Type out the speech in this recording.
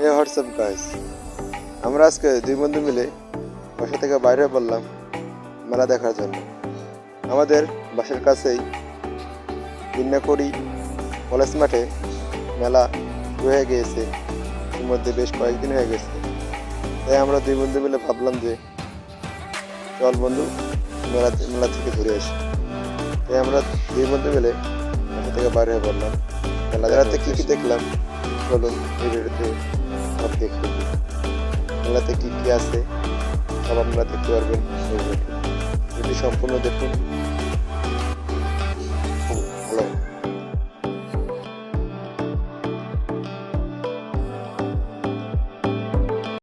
হে WhatsApp guys. আমরা আজকে দুই বন্ধু মিলে বাসা থেকে বাইরে পড়লাম মেলা দেখার জন্য। আমাদের বাসার কাছেই বিন্যাকড়ি কলেজ মাঠে মেলা হয়ে গিয়েছে। এর মধ্যে বেশ কয়েকদিন হয়ে গেছে। তাই আমরা দুই বন্ধু মিলে ভাবলাম যে চল বন্ধু, মেলা মেলা থেকে ঘুরে আসি। তাই আমরা দুই বন্ধু মিলে বাসা থেকে বাইরে হয়ে পড়লাম। মেলা মেলাতে কী কী দেখলাম? চলুন এই ভিডিওতে দেখতে। মেলাতে কী কী আছে? সব আপনারা দেখতে পারবেন। যদি সম্পূর্ণ দেখুন